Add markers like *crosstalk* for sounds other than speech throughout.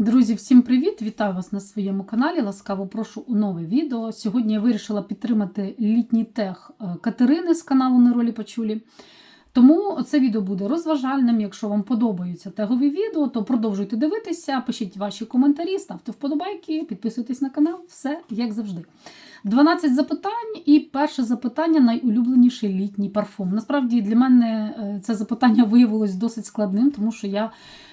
Друзі, всім привіт! Вітаю вас на своєму каналі. Ласкаво прошу у нове відео. Сьогодні я вирішила підтримати літній тех е, Катерини з каналу Неролі Пачулі. Тому це відео буде розважальним. Якщо вам подобаються тегові відео, то продовжуйте дивитися, пишіть ваші коментарі, ставте вподобайки, підписуйтесь на канал, все як завжди. 12 запитань, і перше запитання найулюбленіший літній парфум. Насправді для мене е, це запитання виявилось досить складним, тому що я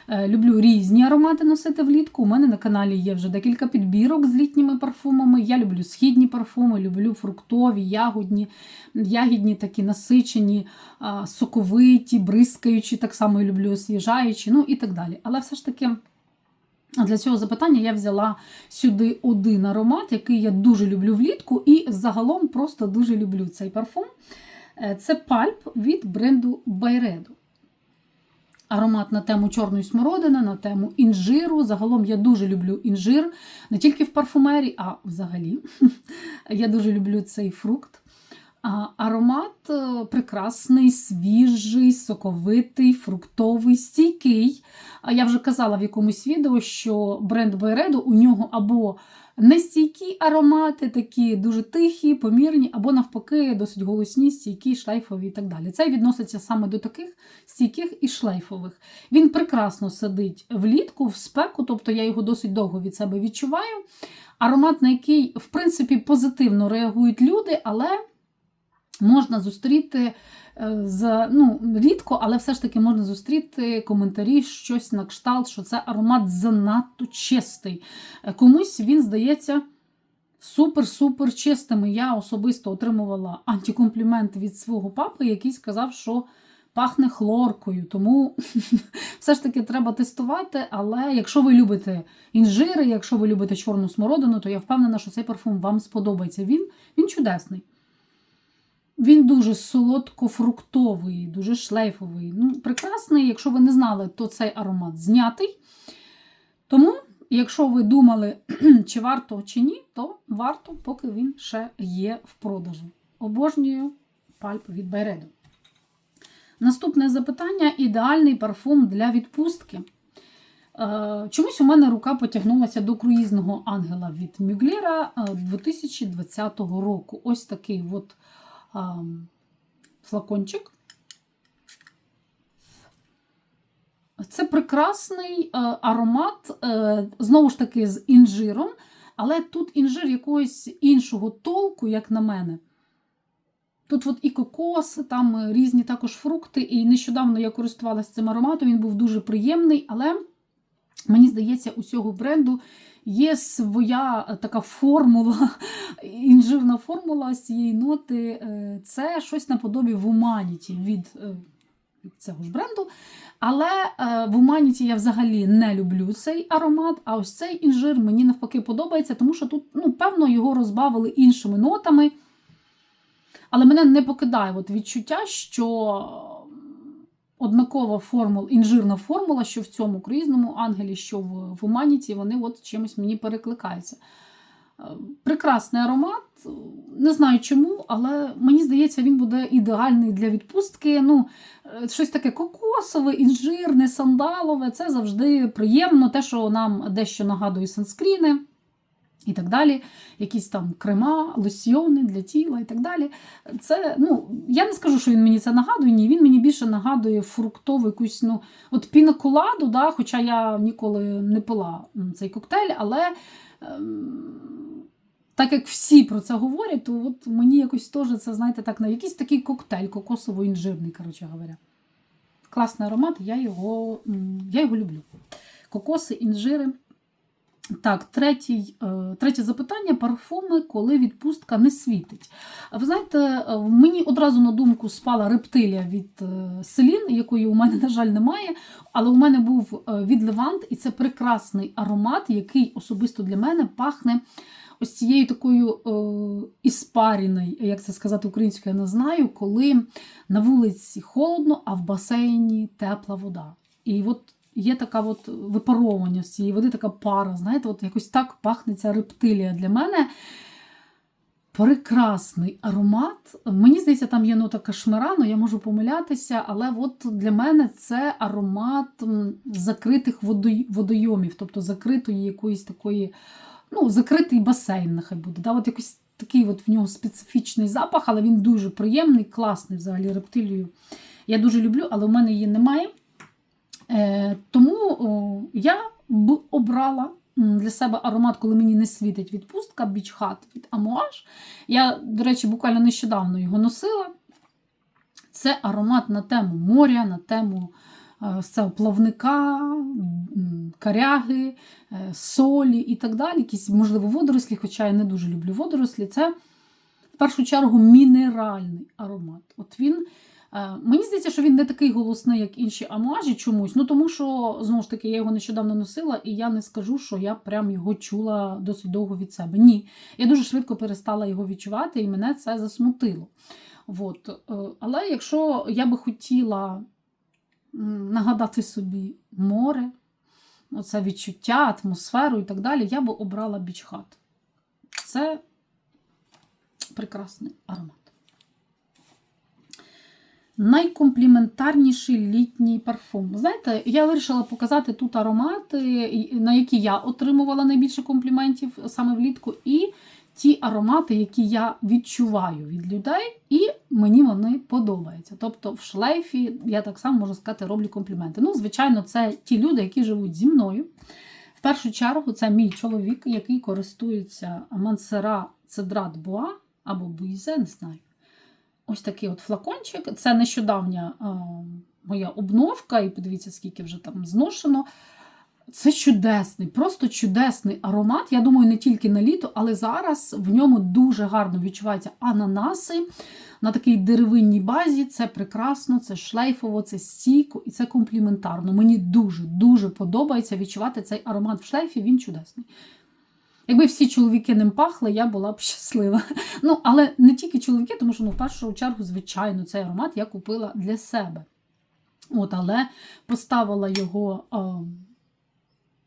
е, люблю різні аромати носити влітку. У мене на каналі є вже декілька підбірок з літніми парфумами. Я люблю східні парфуми, люблю фруктові, ягодні, ягідні такі насичені, соковиті, бризкаючі, так само я люблю освіжаючі, ну і так далі. Але все ж таки. Для цього запитання я взяла сюди один аромат, який я дуже люблю влітку, і загалом просто дуже люблю цей парфум. Е, Це пальп від бренду Байреду. Аромат на тему чорної смородини, на тему інжиру. Загалом я дуже люблю інжир, не тільки в парфумерії, а взагалі. *laughs* Я дуже люблю цей фрукт. Аромат е, прекрасний, свіжий, соковитий, фруктовий, стійкий. Я вже казала в якомусь відео, що бренд Байреду у нього або нестійкі аромати, такі дуже тихі, помірні, або навпаки, досить голосні, стійкі, шлейфові і так далі. Цей відноситься саме до таких стійких і шлейфових. Він прекрасно сидить влітку, в спеку, тобто я його досить довго від себе відчуваю. Аромат, на який, в принципі, позитивно реагують люди, але можна зустріти е, з ну, рідко, але все ж таки можна зустріти коментарі, щось на кшталт, що це аромат занадто чистий. Е, Комусь він здається. Супер-супер чистим. Я особисто отримувала антикомплімент від свого папи, який сказав, що пахне хлоркою. Тому *laughs* все ж таки треба тестувати. Але якщо ви любите інжири, якщо ви любите чорну смородину, то я впевнена, що цей парфум вам сподобається. Він, Він чудесний. Він дуже солодко-фруктовий, дуже шлейфовий. Ну, Прекрасний, якщо ви не знали, то цей аромат знятий. Тому, якщо ви думали, *clears throat* чи варто, чи ні, то варто, поки він ще є в продажу. Обожнюю пальп від Байреду. Наступне запитання: ідеальний парфум для відпустки. Е, Чомусь у мене рука потягнулася до круїзного ангела від Мюглера 2020 року. Ось такий от флакончик. Це прекрасний е, аромат, е, знову ж таки, з інжиром, але тут інжир якогось іншого толку, як на мене. Тут от і кокос, там е, різні також фрукти, і нещодавно я користувалася цим ароматом, він був дуже приємний, але мені здається, у цього бренду є своя така формула, інжирна формула з цієї ноти. Е, Це щось наподобі в Humanity від, е, цього ж бренду. Але е, в Humanity я взагалі не люблю цей аромат, а ось цей інжир мені навпаки подобається, тому що тут, ну, певно, його розбавили іншими нотами. Але мене не покидає от відчуття, що однакова формула, інжирна формула, що в цьому круїзному ангелі, що в, Уманіті, вони от чимось мені перекликаються. Прекрасний аромат, не знаю чому, але мені здається, він буде ідеальний для відпустки. Ну, е, Щось таке кокосове, інжирне, сандалове це завжди приємно, те, що нам дещо нагадує санскріни. І так далі, якісь там крема, лосьйони для тіла і так далі. Це, ну, Я не скажу, що він мені це нагадує, ні, він мені більше нагадує фруктову якусь ну, от пінаколаду, да, хоча я ніколи не пила цей коктейль, але ем, так як всі про це говорять, то от мені якось теж це, знаєте, так, на якийсь такий коктейль кокосово-інжирний, коротше говоря. Класний аромат, я його, я його люблю. Кокоси, інжири. Так, третій, е, третє запитання: парфуми, коли відпустка не світить. Ви знаєте, е, мені одразу на думку спала рептилія від е, селін, якої у мене, на жаль, немає. Але у мене був від Левант, і це прекрасний аромат, який особисто для мене пахне ось цією такою е, іспаріною, як це сказати українською, я не знаю, коли на вулиці холодно, а в басейні тепла вода. І от є така от випаровування з цієї води, така пара. Знаєте, от якось так пахне ця рептилія для мене. Прекрасний аромат. Мені здається, там є нота кашмирану, я можу помилятися, але от для мене це аромат закритих водой- водойомів, тобто закритої якоїсь такої, ну, закритий басейн, нехай буде. Да? От якийсь такий от в нього специфічний запах, але він дуже приємний, класний взагалі рептилію. Я дуже люблю, але в мене її немає. Е, тому о, я б обрала для себе аромат, коли мені не світить відпустка, Hut від Amouage. Я, до речі, буквально нещодавно його носила. Це аромат на тему моря, на тему плавника, м, коряги, е, солі і так далі. Якісь, можливо, водорослі, хоча я не дуже люблю водорослі. Це в першу чергу мінеральний аромат. От він. е, Мені здається, що він не такий голосний, як інші амуажі чомусь. Ну тому що знову ж таки я його нещодавно носила, і я не скажу, що я прям його чула досить довго від себе. Ні, я дуже швидко перестала його відчувати, і мене це засмутило. От. е, Але якщо я би хотіла нагадати собі море, оце відчуття, атмосферу і так далі, я би обрала бічхат. Це прекрасний аромат. Найкомпліментарніший літній парфум. Знаєте, я вирішила показати тут аромати, на які я отримувала найбільше компліментів саме влітку, і ті аромати, які я відчуваю від людей, і мені вони подобаються. Тобто в шлейфі я так само можу сказати, роблю компліменти. Ну, звичайно, це ті люди, які живуть зі мною. В першу чергу, це мій чоловік, який користується Мансера Цедрат Буа або Буйзе, не знаю. Ось такий от флакончик. Це нещодавня е, моя обновка, і подивіться, скільки вже там зношено. Це чудесний, просто чудесний аромат. Я думаю, не тільки на літо, але зараз в ньому дуже гарно відчуваються ананаси на такій деревинній базі. Це прекрасно, це шлейфово, це стійко і це компліментарно. Мені дуже-дуже подобається відчувати цей аромат в шлейфі, він чудесний. Якби всі чоловіки ним пахли, я була б щаслива. Ну, але не тільки чоловіки, тому що ну, в першу чергу, звичайно, цей аромат я купила для себе. От, але поставила його а,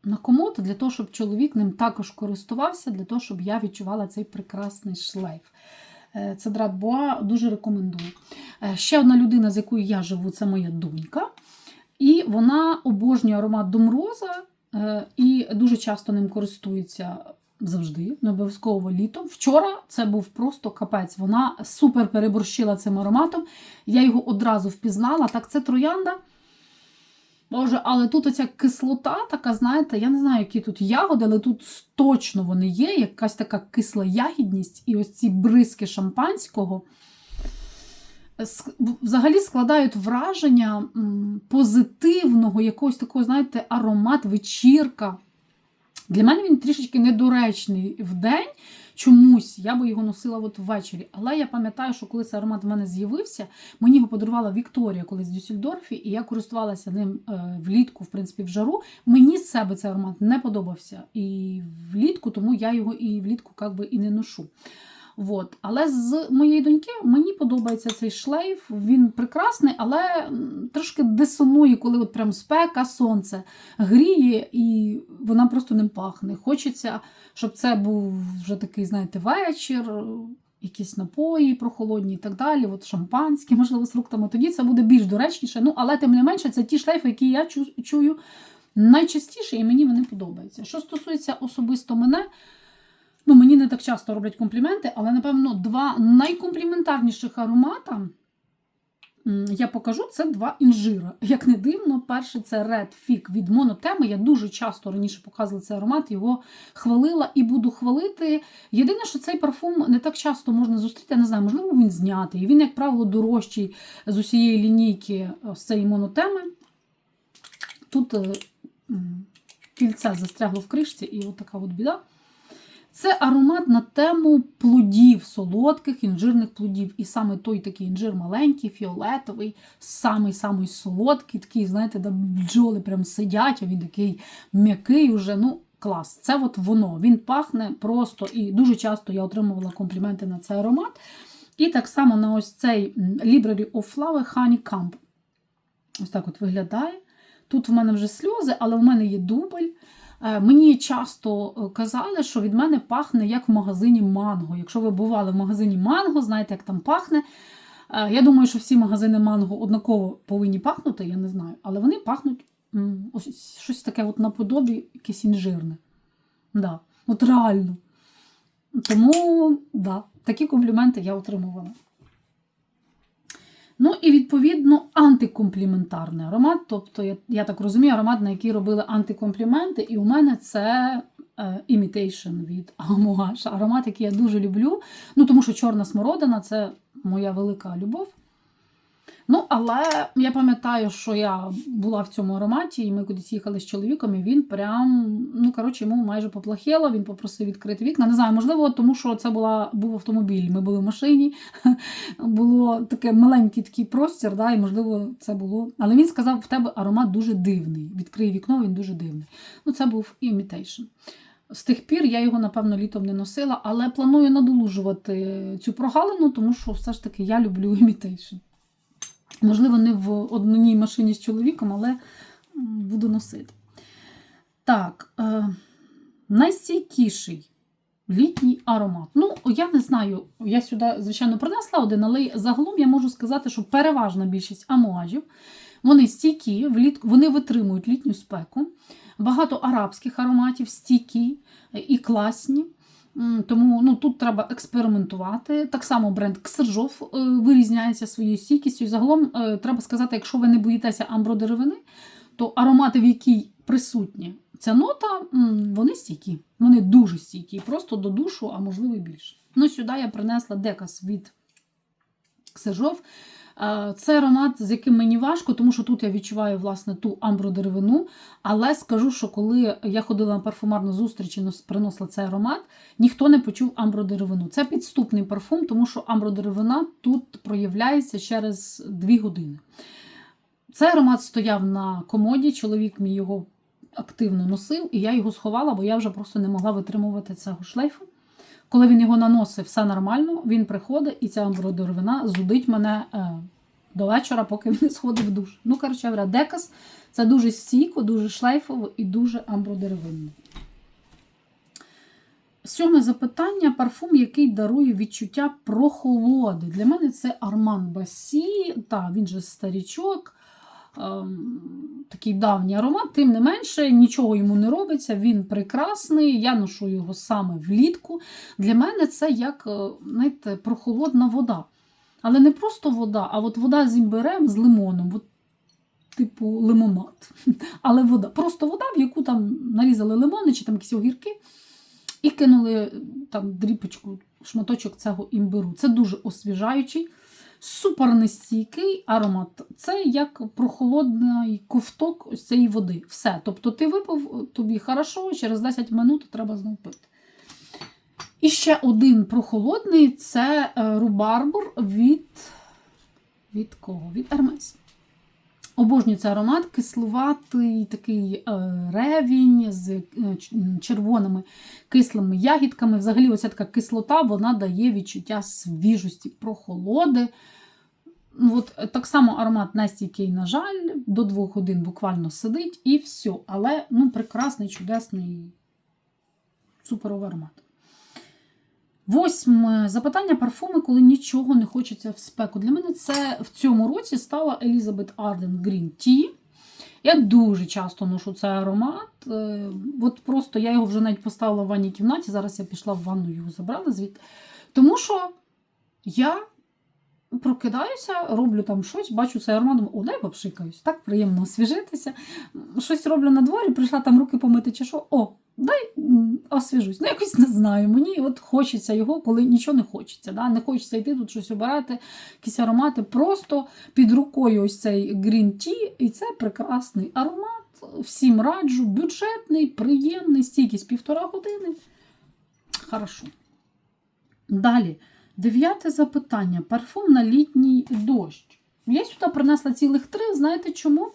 на комод для того, щоб чоловік ним також користувався, для того, щоб я відчувала цей прекрасний шлейф. Е, Це Драт Боа дуже рекомендую. Е, Ще одна людина, з якою я живу, це моя донька. І вона обожнює аромат Домроза е, і дуже часто ним користується завжди, не обов'язково літом. Вчора це був просто капець. Вона супер переборщила цим ароматом. Я його одразу впізнала. Так, це троянда. Боже, але тут оця кислота, така, знаєте, я не знаю, які тут ягоди, але тут точно вони є, якась така кисла ягідність, і ось ці бризки шампанського взагалі складають враження позитивного, якогось такого, знаєте, аромат, вечірка. Для мене він трішечки недоречний в день. Чомусь я би його носила от ввечері. Але я пам'ятаю, що коли цей аромат в мене з'явився, мені його подарувала Вікторія колись в Дюссельдорфі, і я користувалася ним е, влітку, в принципі, в жару. Мені з себе цей аромат не подобався і влітку, тому я його і влітку як би, і не ношу. Вот. Але з моєї доньки мені подобається цей шлейф. Він прекрасний, але трошки дисонує, коли от прям спека, сонце гріє, і вона просто ним пахне. Хочеться, щоб це був вже такий, знаєте, вечір, якісь напої прохолодні і так далі, от шампанське, можливо, з фруктами. Тоді це буде більш доречніше. Ну, але тим не менше, це ті шлейфи, які я чую найчастіше, і мені вони подобаються. Що стосується особисто мене. Ну, мені не так часто роблять компліменти, але, напевно, два найкомпліментарніших аромата я покажу це два інжира. Як не дивно, перший це Red Fig від Монотеми. Я дуже часто раніше показувала цей аромат, його хвалила і буду хвалити. Єдине, що цей парфум не так часто можна зустріти, я не знаю, можливо, він знятий. Він, як правило, дорожчий з усієї лінійки з цієї монотеми. Тут е, кільце застрягло в кришці, і от така от біда. Це аромат на тему плодів, солодких інжирних плодів. І саме той такий інжир маленький, фіолетовий, самий-самий солодкий, такий, знаєте, де бджоли прям сидять, а він такий м'який уже. Ну, клас. Це от воно. Він пахне просто і дуже часто я отримувала компліменти на цей аромат. І так само на ось цей Library of Flower Honey Camp. Ось так от виглядає. Тут в мене вже сльози, але в мене є дубль. Е, Мені часто е, казали, що від мене пахне як в магазині Манго. Якщо ви бували в магазині Манго, знаєте, як там пахне. Е, Я думаю, що всі магазини Манго однаково повинні пахнути, я не знаю, але вони пахнуть ось щось таке от наподобі, якесь інжирне. Да. От реально. Тому, да, такі компліменти я отримувала. Ну і відповідно антикомпліментарний аромат. Тобто, я, я так розумію, аромат, на який робили антикомпліменти, і у мене це е, Imitation від Амуаш. Аромат, який я дуже люблю. Ну, тому що чорна смородина це моя велика любов. Ну, але я пам'ятаю, що я була в цьому ароматі, і ми кудись їхали з чоловіком, і він прям, ну, коротше, йому майже поплахело, він попросив відкрити вікна. Не знаю, можливо, тому що це була, був автомобіль. Ми були в машині, *laughs* було таке маленький такий простір, да, і можливо, це було. Але він сказав, в тебе аромат дуже дивний. Відкрий вікно, він дуже дивний. Ну, це був Imitation. З тих пір я його, напевно, літом не носила, але планую надолужувати цю прогалину, тому що все ж таки я люблю Imitation. Можливо, не в одній машині з чоловіком, але буду носити. Так, е, найстійкіший літній аромат. Ну, я не знаю, я сюди, звичайно, принесла один, але загалом я можу сказати, що переважна більшість амуажів, вони стійкі, вони витримують літню спеку. Багато арабських ароматів стійкі і класні. Тому ну, тут треба експериментувати. Так само бренд Ксержов е, вирізняється своєю стійкістю. Загалом е, треба сказати, якщо ви не боїтеся амбродеревини, то аромати, в якій присутні ця нота, вони стійкі. Вони дуже стійкі, просто до душу, а можливо і більше. Ну, сюди я принесла декас від Ксержов. Е, Це аромат, з яким мені важко, тому що тут я відчуваю власне ту амбродеревину. Але скажу, що коли я ходила на парфумарну зустріч і приносила цей аромат, ніхто не почув амбродеревину. Це підступний парфум, тому що амбродеревина тут проявляється через 2 години. Цей аромат стояв на комоді, чоловік мій його активно носив, і я його сховала, бо я вже просто не могла витримувати цього шлейфу. Коли він його наносив, все нормально, він приходить, і ця амбродеревина зудить мене е, до вечора, поки він сходив в душ. Ну, коротше, говоря, декас це дуже стійко, дуже шлейфово і дуже амбродеревинно. Сьоме запитання: парфум, який дарує відчуття прохолоди. Для мене це Арман Басі, та він же старічок. Ем, Такий давній аромат, тим не менше, нічого йому не робиться, він прекрасний. Я ношу його саме влітку. Для мене це як е, знаєте, прохолодна вода. Але не просто вода, а от вода з імбирем, з лимоном. От, типу лимонад. *laughs* Але вода. Просто вода, в яку там нарізали лимони чи там якісь огірки, і кинули там дріпочку, шматочок цього імбиру. Це дуже освіжаючий, супер нестійкий аромат. Це як прохолодний ковток ось цієї води. Все. Тобто ти випив, тобі хорошо, через 10 минут треба знову пити. І ще один прохолодний це е, рубарбур від. Від кого? Від Hermes. Обожнюю цей аромат, кислуватий такий е, ревінь з е, червоними кислими ягідками. Взагалі, оця така кислота вона дає відчуття свіжості, прохолоди. Ну, От, е, так само аромат настійкий, на жаль, до двох годин буквально сидить і все. Але ну, прекрасний, чудесний, суперовий аромат. Восьме запитання парфуми, коли нічого не хочеться в спеку. Для мене це в цьому році стала Elizabeth Arden Green Tea. Я дуже часто ношу цей аромат. Е, От просто я його вже навіть поставила в ванній кімнаті. Зараз я пішла в ванну, його забрала звідти. Тому що я прокидаюся, роблю там щось, бачу цей аромат, думаю, о, дай попшикаюсь. Так приємно освіжитися. Щось роблю на дворі, прийшла там руки помити чи що. О, дай освіжусь. Ну, якось не знаю. Мені от хочеться його, коли нічого не хочеться. Да? Не хочеться йти тут щось обирати, якісь аромати. Просто під рукою ось цей Green Tea, і це прекрасний аромат. Всім раджу, бюджетний, приємний, стійкість півтора години. Хорошо. Далі. Дев'яте запитання. Парфум на літній дощ. Я сюди принесла цілих три. Знаєте чому?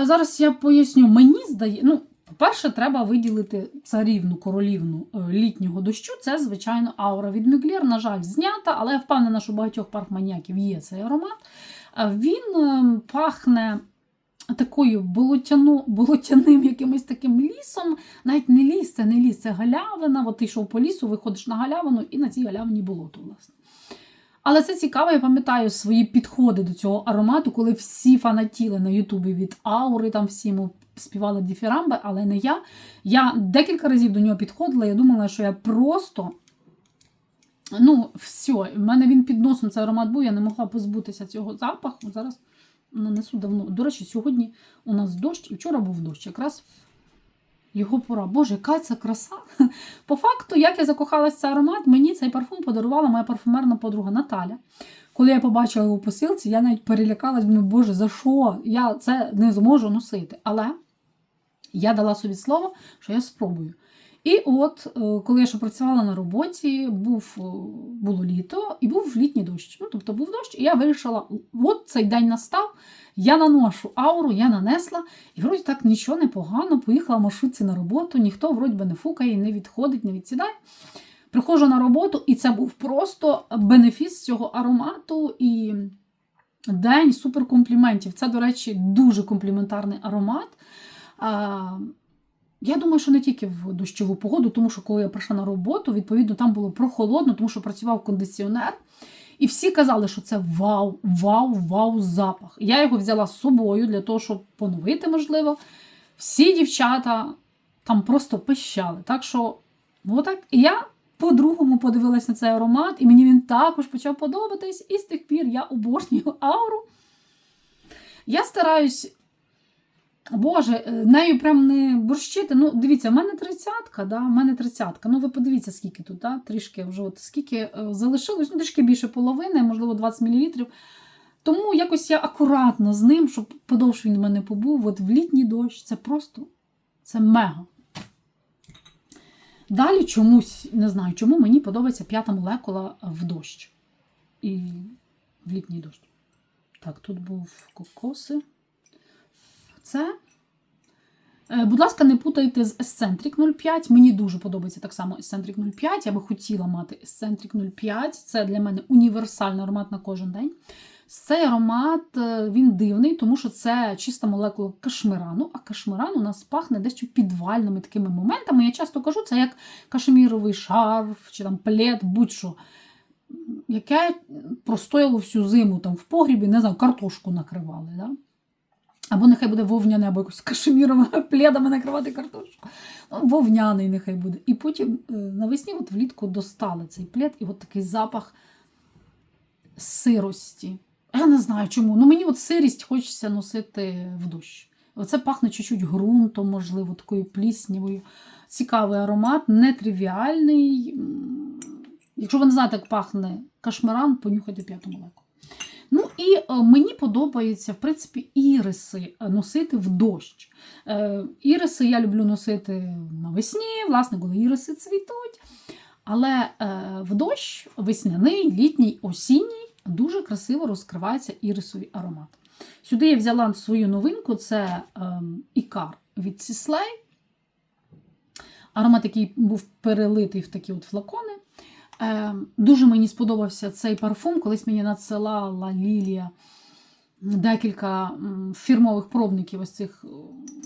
Е, Зараз я поясню. Мені здає, ну, по-перше, треба виділити царівну королівну е, літнього дощу. Це, звичайно, аура від Мюглєр. На жаль, знята, але я впевнена, що у багатьох парфманіяків є цей аромат. Е, Він е, пахне такою болотяну, болотяним якимось таким лісом. Навіть не ліс, це не ліс, це галявина. От ти йшов по лісу, виходиш на галявину, і на цій галявині болото, власне. Але це цікаво, я пам'ятаю свої підходи до цього аромату, коли всі фанатіли на Ютубі від аури, там всі співали діфірамби, але не я. Я декілька разів до нього підходила, я думала, що я просто. Ну, все, в мене він під носом цей аромат був, я не могла позбутися цього запаху. Зараз нанесу давно. До речі, сьогодні у нас дощ, і вчора був дощ, якраз його пора. Боже, яка це краса! По факту, як я закохалася в цей аромат, мені цей парфум подарувала моя парфумерна подруга Наталя. Коли я побачила його посилці, я навіть перелякалась, думаю, Боже, за що? Я це не зможу носити. Але я дала собі слово, що я спробую. І от, е, коли я ще працювала на роботі, був, е, було літо і був літній дощ. Ну, тобто був дощ, і я вирішила, от цей день настав, я наношу ауру, я нанесла, і вроді так нічого не погано, поїхала в маршрутці на роботу, ніхто вроді би не фукає, не відходить, не відсідає. Приходжу на роботу, і це був просто бенефіс цього аромату. і День супер компліментів. Це, до речі, дуже компліментарний аромат. Я думаю, що не тільки в дощову погоду, тому що коли я прийшла на роботу, відповідно, там було прохолодно, тому що працював кондиціонер. І всі казали, що це вау, вау, вау, запах. Я його взяла з собою для того, щоб поновити, можливо. Всі дівчата там просто пищали. Так що, отак. І я по-другому подивилась на цей аромат, і мені він також почав подобатись. І з тих пір я обожнюю ауру. Я стараюсь Боже, е, нею прям не борщити. Ну, дивіться, в мене тридцятка, да, в мене тридцятка. Ну, ви подивіться, скільки тут, да, трішки вже от скільки е, залишилось, ну, трішки більше половини, можливо, 20 мл. Тому якось я акуратно з ним, щоб подовше він в мене побув. От в літній дощ це просто це мега. Далі чомусь, не знаю, чому мені подобається п'ята молекула в дощ. І в літній дощ. Так, тут був кокоси це. Е, будь ласка, не путайте з Eccentric 05. Мені дуже подобається так само Eccentric 05. Я би хотіла мати Eccentric 05. Це для мене універсальний аромат на кожен день. Цей аромат е, він дивний, тому що це чиста молекула кашмирану, а кашмиран у нас пахне дещо підвальними такими моментами. Я часто кажу, це як кашеміровий шарф чи там плед, будь-що. Яке простояло всю зиму там в погрібі, не знаю, картошку накривали. Да? Або нехай буде вовняне, або якось кашеміровими *laughs* пледами накривати картошку. Ну, Вовняний нехай буде. І потім е, навесні от влітку достали цей плед, і от такий запах сирості. Я не знаю чому. Ну Мені от сирість хочеться носити в дощ. Оце пахне чуть-чуть ґрунтом, можливо, такою пліснявою. Цікавий аромат, нетривіальний. Якщо ви не знаєте, як пахне кашмаран, понюхайте п'яту молеку. Ну і е, мені подобається, в принципі, іриси е, носити в дощ. Е, іриси я люблю носити навесні, власне, коли іриси цвітуть. Але в дощ весняний, літній, осінній дуже красиво розкривається ірисовий аромат. Сюди я взяла свою новинку це ікар від Сіслей. Аромат, який був перелитий в такі от флакони. Е, Дуже мені сподобався цей парфум. Колись мені надсилала Лілія декілька фірмових пробників ось цих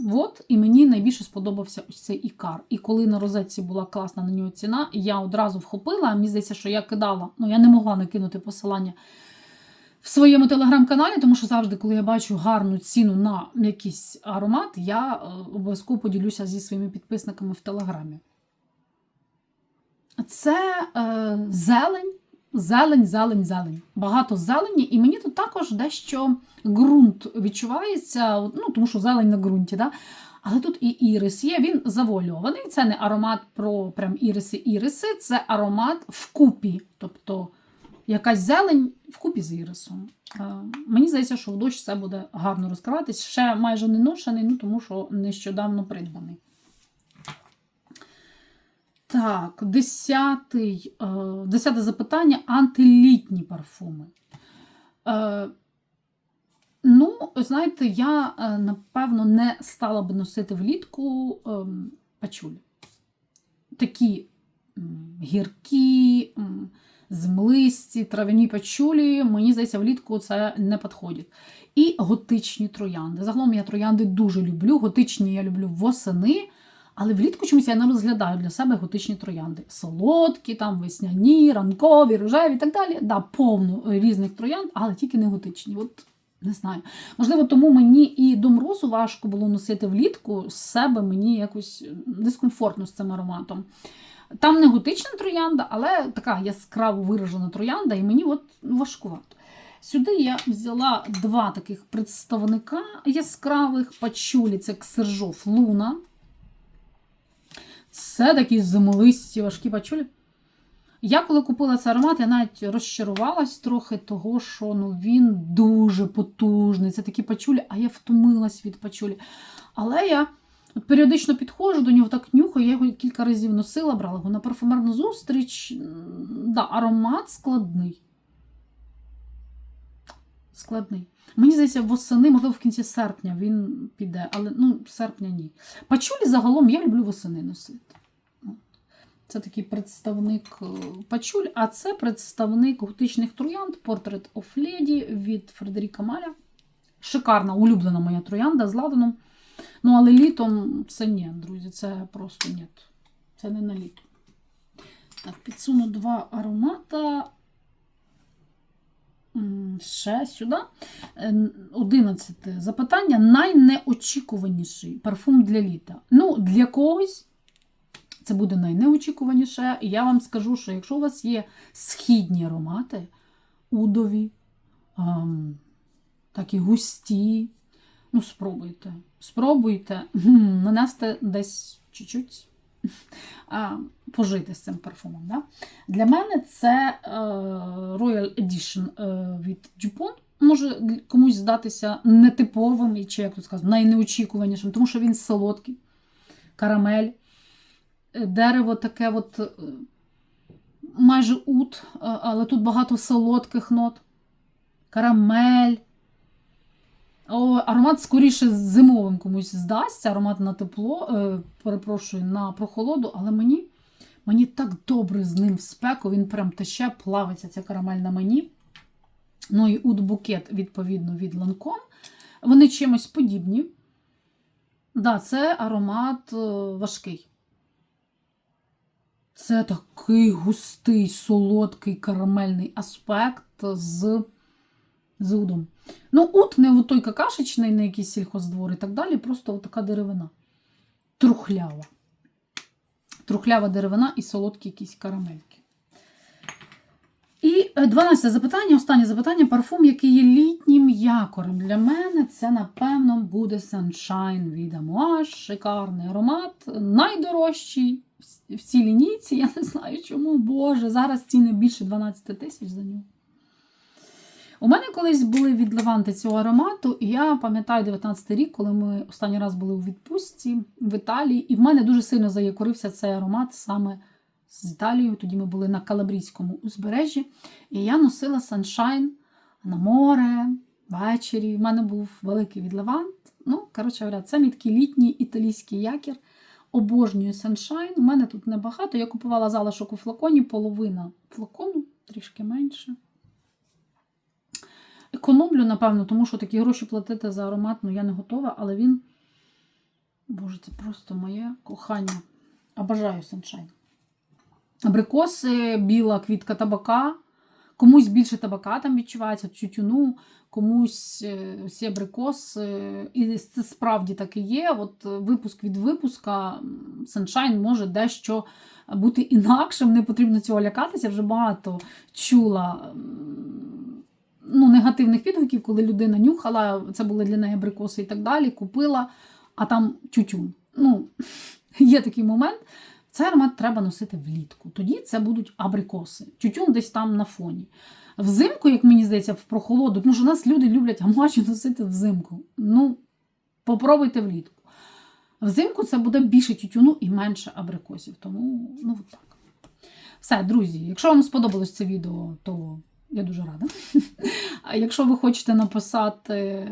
вод, і мені найбільше сподобався ось цей ікар. І коли на розетці була класна на нього ціна, я одразу вхопила. Мені здається, що я кидала, ну я не могла накинути посилання. В своєму телеграм-каналі, тому що завжди, коли я бачу гарну ціну на якийсь аромат, я е, обов'язково поділюся зі своїми підписниками в телеграмі. Це е, зелень, зелень, зелень, зелень. Багато зелені, і мені тут також дещо ґрунт відчувається, ну, тому що зелень на ґрунті. Да? Але тут і ірис є, він завуальований. Це не аромат про прям іриси-іриси, це аромат вкупі. Тобто якась зелень вкупі з ірисом. Е, мені здається, що в дощ це буде гарно розкриватись. Ще майже не ношений, ну тому що нещодавно придбаний. Так, десятий, е, десяте запитання антилітні парфуми. Е, ну, знаєте, я, е, напевно, не стала б носити влітку е, пачулі. Такі гіркі, м, землисті, трав'яні пачулі, мені здається, влітку це не підходить. І готичні троянди. Загалом я троянди дуже люблю. Готичні я люблю восени. Але влітку чомусь я не розглядаю для себе готичні троянди. Солодкі, там весняні, ранкові, рожеві і так далі. Да, повно різних троянд, але тільки не готичні. От не знаю. Можливо, тому мені і до морозу важко було носити влітку з себе мені якось дискомфортно з цим ароматом. Там не готична троянда, але така яскраво виражена троянда, і мені от важкувато. Сюди я взяла два таких представника яскравих пачулі це Ксержов Луна. Це такі землисті важкі пачулі. Я коли купила цей аромат, я навіть розчарувалась трохи того, що ну, він дуже потужний. Це такі пачулі, а я втомилась від пачулі. Але я от періодично підходжу до нього, так нюхаю, я його кілька разів носила, брала його на парфумерну зустріч. Да, Аромат складний. Складний. Мені здається, восени, можливо, в кінці серпня він піде, але ну, серпня ні. Пачулі загалом я люблю восени носити. Це такий представник е, пачуль, а це представник готичних троянд Portrait of Lady від Фредеріка Маля. Шикарна, улюблена моя троянда з ладаном. Ну, але літом це ні, друзі, це просто ні. Це не на літо. Так, підсуну два аромата. Ще сюди. 11 запитання. Найнеочікуваніший парфум для літа. Ну, для когось це буде найнеочікуваніше. І я вам скажу, що якщо у вас є східні аромати, удові, ем, такі густі, ну, спробуйте. Спробуйте нанести десь чуть-чуть *laughs* пожити з цим парфумом. Да? Для мене це е, Royal Edition е, від Dupont. Може комусь здатися нетиповим чи як тут сказати, найнеочікуванішим, тому що він солодкий, карамель, е, дерево таке от майже ут, але тут багато солодких нот, карамель. Аромат скоріше зимовим комусь здасться, аромат на тепло, е, перепрошую, на прохолоду, але мені мені так добре з ним в спеку, він прям тече, плавиться ця карамель на мені. Ну і ут-букет, відповідно, від Ланком. Вони чимось подібні. Да, це аромат е, важкий. Це такий густий, солодкий карамельний аспект з з удом. Ну, ут не той какашечний, не якийсь сільхоздвор і так далі, просто така деревина. Трухлява. Трухлява деревина і солодкі якісь карамельки. І 12 е, запитання, останнє запитання парфум, який є літнім якорем. Для мене це, напевно, буде Sunshine від Amouage. Шикарний аромат. Найдорожчий в цій лінійці. Я не знаю чому, Боже, зараз ціни більше 12 тисяч за нього. У мене колись були відливанти цього аромату, і я пам'ятаю 19 рік, коли ми останній раз були у відпустці в Італії, і в мене дуже сильно заякорився цей аромат саме з Італією. Тоді ми були на Калабрійському узбережжі. І я носила саншайн на море, ввечері. В мене був великий відливант. Ну, коротше говоря, це мій такий літній італійський якір. Обожнюю саншайн. У мене тут небагато. Я купувала залишок у флаконі, половина флакону, трішки менше. Економлю, напевно, тому що такі гроші платити за аромат, ну я не готова, але він. Боже, це просто моє кохання. Обожаю саншайн. Абрикоси, біла квітка табака. Комусь більше табака там відчувається, тютюну, комусь е, всі абрикоси. І це справді так і є. От Випуск від випуска Sunshine може дещо бути інакшим, не потрібно цього лякатися. Вже багато чула ну, негативних відгуків, коли людина нюхала, це були для неї абрикоси і так далі, купила, а там тютюн. Ну, *laughs* Є такий момент. Цей аромат треба носити влітку. Тоді це будуть абрикоси. Тютюн десь там на фоні. Взимку, як мені здається, в прохолоду, тому що у нас люди люблять гамачі *laughs* носити взимку. Ну, попробуйте влітку. Взимку це буде більше тютюну і менше абрикосів. Тому, ну, так. Все, друзі, якщо вам сподобалось це відео, то я дуже рада. *laughs* А якщо ви хочете написати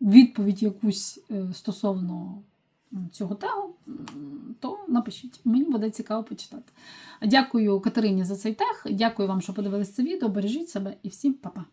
відповідь якусь е, стосовно цього тегу, то напишіть. Мені буде цікаво почитати. Дякую Катерині за цей тег. Дякую вам, що подивилися це відео. Бережіть себе і всім па-па.